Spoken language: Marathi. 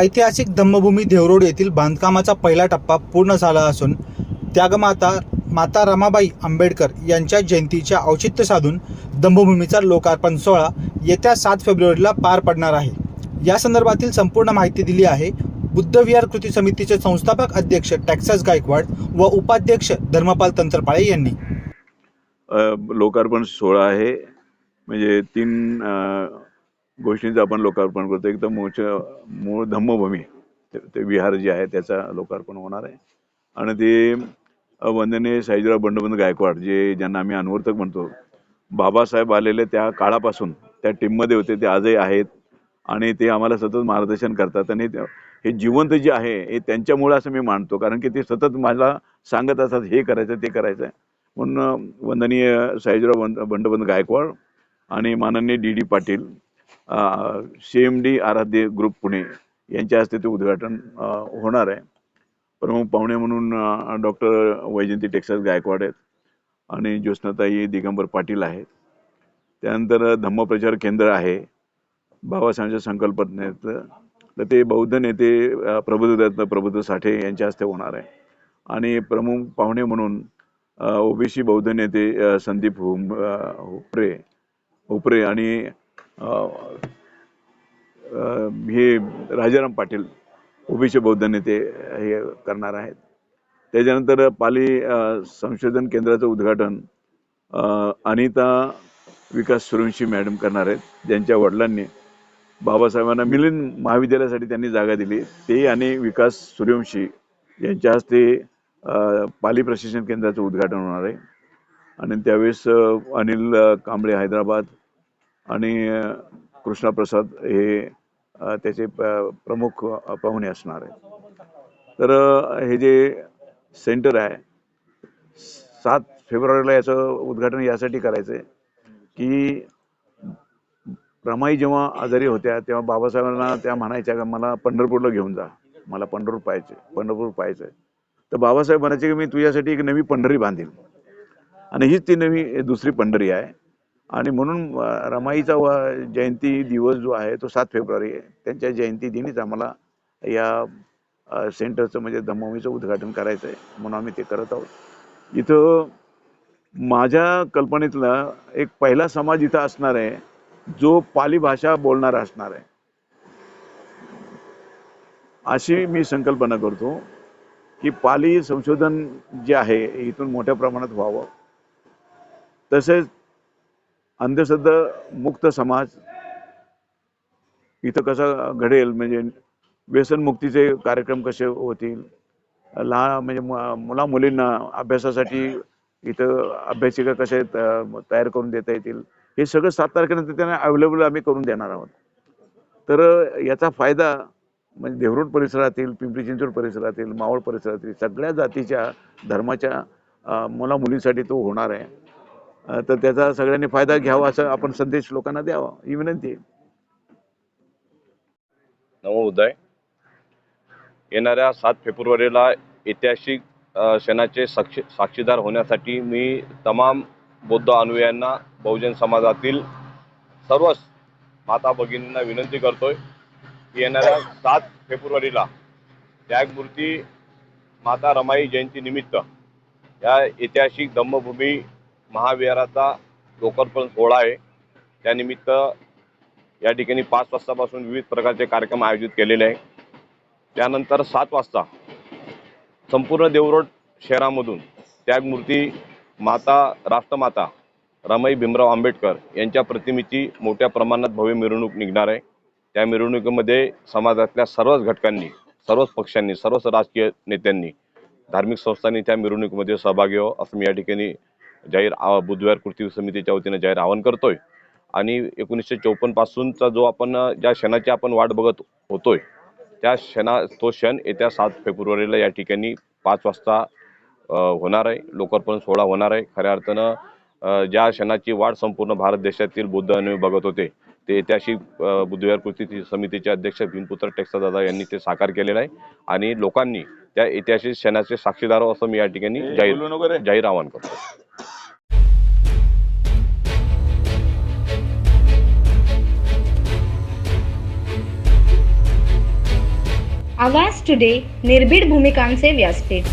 ऐतिहासिक धम्मभूमी देवरोड येथील बांधकामाचा पहिला टप्पा पूर्ण झाला असून त्यागमाता माता रमाबाई आंबेडकर यांच्या जयंतीच्या औचित्य साधून दंभभूमीचा लोकार्पण सोहळा येत्या सात फेब्रुवारीला पार पडणार आहे. या संदर्भातील संपूर्ण माहिती दिली आहे बुद्धविहार कृती समितीचे संस्थापक अध्यक्ष टॅक्सस गायकवाड व उपाध्यक्ष धर्मपाल तंत्रपाळे यांनी. लोकार्पण सोहळा आहे. म्हणजे तीन गोष्टींचं आपण लोकार्पण करतो. एक तर मूळच्या मूळ धम्मभूमी. ते ते विहार जे आहे त्याचा लोकार्पण होणार आहे. आणि ते वंदनीय साईजीराव बंडोबंद गायकवाड जे ज्यांना आम्ही अनुवर्तक म्हणतो बाबासाहेब आलेले त्या काळापासून त्या टीममध्ये होते ते आजही आहेत. आणि ते आम्हाला सतत मार्गदर्शन करतात. आणि ते- हे जिवंत जे आहे हे त्यांच्यामुळे असं मी मानतो. कारण की ते सतत मला सांगत असतात हे करायचं ते करायचं आहे म्हणून वंदनीय साईजीराव बंड बंडोबंद गायकवाड आणि माननीय D D Patil C M D Aaradhya group Pune यांच्या हस्ते ते उद्घाटन होणार आहे. प्रमुख पाहुणे म्हणून डॉक्टर वैजयंती टेक्सास गायकवाड आहेत आणि ज्योत्स्नाताई दिगंबर पाटील आहेत. त्यानंतर धम्मप्रचार केंद्र आहे बाबासाहेबांच्या संकल्पनेचं तर ते बौद्ध नेते अ, प्रबुद्धदत्त प्रबुद्ध साठे यांच्या हस्ते होणार आहे. आणि प्रमुख पाहुणे म्हणून ओबीसी बौद्ध नेते संदीप हुम उपरे उपरे आणि हे राजाराम पाटील ओबीसी बौद्ध नेते हे करणार आहेत. त्याच्यानंतर पाली संशोधन केंद्राचं उद्घाटन अनिता विकास सुरवंशी मॅडम करणार आहेत ज्यांच्या वडिलांनी. बाबासाहेबांना मिलिंद महाविद्यालयासाठी त्यांनी जागा दिली. ते आणि विकास सूर्यवंशी यांच्या हस्ते पाली प्रशिक्षण केंद्राचं उद्घाटन होणार आहे. आणि त्यावेळेस अनिल कांबळे हैदराबाद आणि कृष्णाप्रसाद हे त्याचे प्रमुख पाहुणे असणार आहे तर हे जे सेंटर आहे सात फेब्रुवारीला याचं उद्घाटन यासाठी करायचं आहे की रमाई जेव्हा आजारी होत्या तेव्हा बाबासाहेबांना त्या म्हणायच्या का मला पंढरपूरला घेऊन जा. मला पंढरपूर पाहायचे पंढरपूर पाहायचं आहे तर बाबासाहेब म्हणायचे की मी तुझ्यासाठी एक नवी पंढरी बांधील आणि हीच ती नवी दुसरी पंढरी आहे. आणि म्हणून रमाईचा व- जयंती दिवस जो आहे तो सात फेब्रुवारी आहे. त्यांच्या जयंती दिनीच आम्हाला या सेंटरचं म्हणजे धम्मभूमीचं उद्घाटन करायचं आहे म्हणून आम्ही ते करत आहोत. इथं माझ्या कल्पनेतला एक पहिला समाज इथं असणार आहे जो पाली भाषा बोलणारा असणार आहे. अशी मी संकल्पना करतो की पाली संशोधन जे आहे इथून मोठ्या प्रमाणात व्हावं. तसेच अंधश्रद्धा मुक्त समाज इथं कसा घडेल? म्हणजे व्यसनमुक्तीचे कार्यक्रम कसे होतील? लहान म्हणजे मुला मुलींना अभ्यासासाठी इथं अभ्यासिका कसे त- तयार करून देता येतील? हे सगळं सात तारखेनंतर त्यांना अवेलेबल आम्ही करून देणार आहोत. तर याचा फायदा म्हणजे देवरोड परिसरातील पिंपरी चिंचवड परिसरातील मावळ परिसरातील सगळ्या जातीच्या धर्माच्या मुला मुलींसाठी तो होणार आहे. तर त्याचा सगळ्यांनी फायदा घ्यावा असं आपण संदेश लोकांना द्यावा. ही विनंती आहे. नमो उदय. येणाऱ्या सात फेब्रुवारीला ऐतिहासिक क्षणाचे साक्षी साक्षीदार होण्यासाठी मी तमाम बौद्ध अनुयायांना बहुजन समाजातील सर्वच माता भगिनींना विनंती करतोय की येणाऱ्या सात फेब्रुवारीला त्यागमूर्ती माता रमाई जयंती निमित्त या ऐतिहासिक धम्मभूमी महाविहाराचा लोकार्पण सोहळा आहे. त्यानिमित्त या ठिकाणी पाच वाजतापासून विविध प्रकारचे कार्यक्रम आयोजित केलेले आहे त्यानंतर सात वाजता संपूर्ण देवरोड शहरामधून त्यागमूर्ती माता राष्ट्रमाता रमाई भीमराव आंबेडकर यांच्या प्रतिमेची मोठ्या प्रमाणात भव्य मिरवणूक निघणार आहे. त्या मिरवणुकीमध्ये समाजातल्या सर्वच घटकांनी सर्वच पक्षांनी सर्वच राजकीय नेत्यांनी धार्मिक संस्थांनी त्या मिरवणुकीमध्ये सहभागी हो असं मी या ठिकाणी जाहीर आ- बुधवार कृती समितीच्या वतीनं जाहीर आवाहन करतोय. आणि एकोणीसशे चौपन्न पासूनचा जो आपण ज्या क्षणाची आपण वाट बघत होतोय त्या क्षणा तो क्षण येत्या सात फेब्रुवारीला या ठिकाणी पाच वाजता होणार आहे. लोकार्पण सोहळा होणार आहे. खऱ्या अर्थानं ज्या क्षणाची वाट संपूर्ण भारत देशातील बुद्ध आणि बघत होते ते त्याशी बुधवार कृती समितीचे अध्यक्ष भीमपुत्र टेक्सा दादा यांनी ते साकार केलेलं आहे. आणि लोकांनी त्या ऐतिहासिक क्षणाचे साक्षीदार असं मी या ठिकाणी जाहीर जाहीर आवाहन करतो. आवाज टुडे निर्भीड भूमिकांचे व्यासपीठ.